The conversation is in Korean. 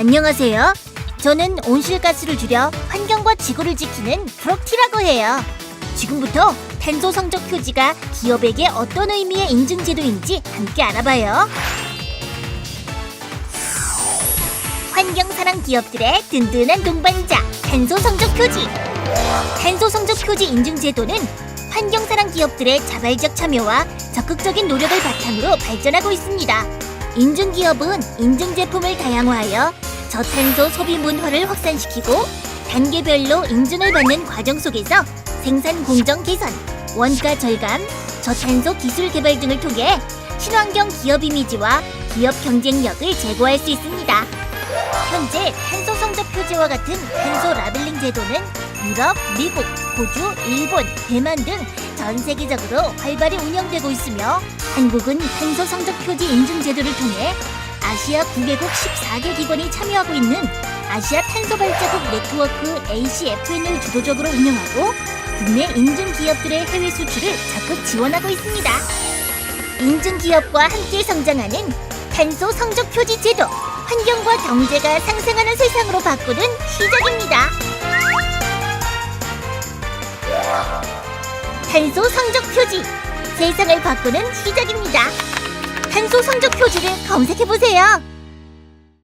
안녕하세요. 저는 온실가스를 줄여 환경과 지구를 지키는 프록티라고 해요. 지금부터 탄소 성적 표지가 기업에게 어떤 의미의 인증 제도인지 함께 알아봐요. 환경 사랑 기업들의 든든한 동반자 탄소 성적 표지. 탄소 성적 표지 인증 제도는 환경 사랑 기업들의 자발적 참여와 적극적인 노력을 바탕으로 발전하고 있습니다. 인증 기업은 인증 제품을 다양화하여 저탄소 소비 문화를 확산시키고 단계별로 인증을 받는 과정 속에서 생산 공정 개선, 원가 절감, 저탄소 기술 개발 등을 통해 친환경 기업 이미지와 기업 경쟁력을 제고할 수 있습니다. 현재 탄소 성적 표지와 같은 탄소 라벨링 제도는 유럽, 미국, 호주, 일본, 대만 등 전 세계적으로 활발히 운영되고 있으며 한국은 탄소 성적 표지 인증 제도를 통해 아시아 9개국 14개 기관이 참여하고 있는 아시아 탄소 발자국 네트워크 ACFN을 주도적으로 운영하고 국내 인증 기업들의 해외 수출을 적극 지원하고 있습니다. 인증 기업과 함께 성장하는 탄소 성적 표지 제도 환경과 경제가 상승하는 세상으로 바꾸는 시작입니다. 탄소 성적 표지 세상을 바꾸는 시작입니다. 탄소 성적 표지를 검색해 보세요.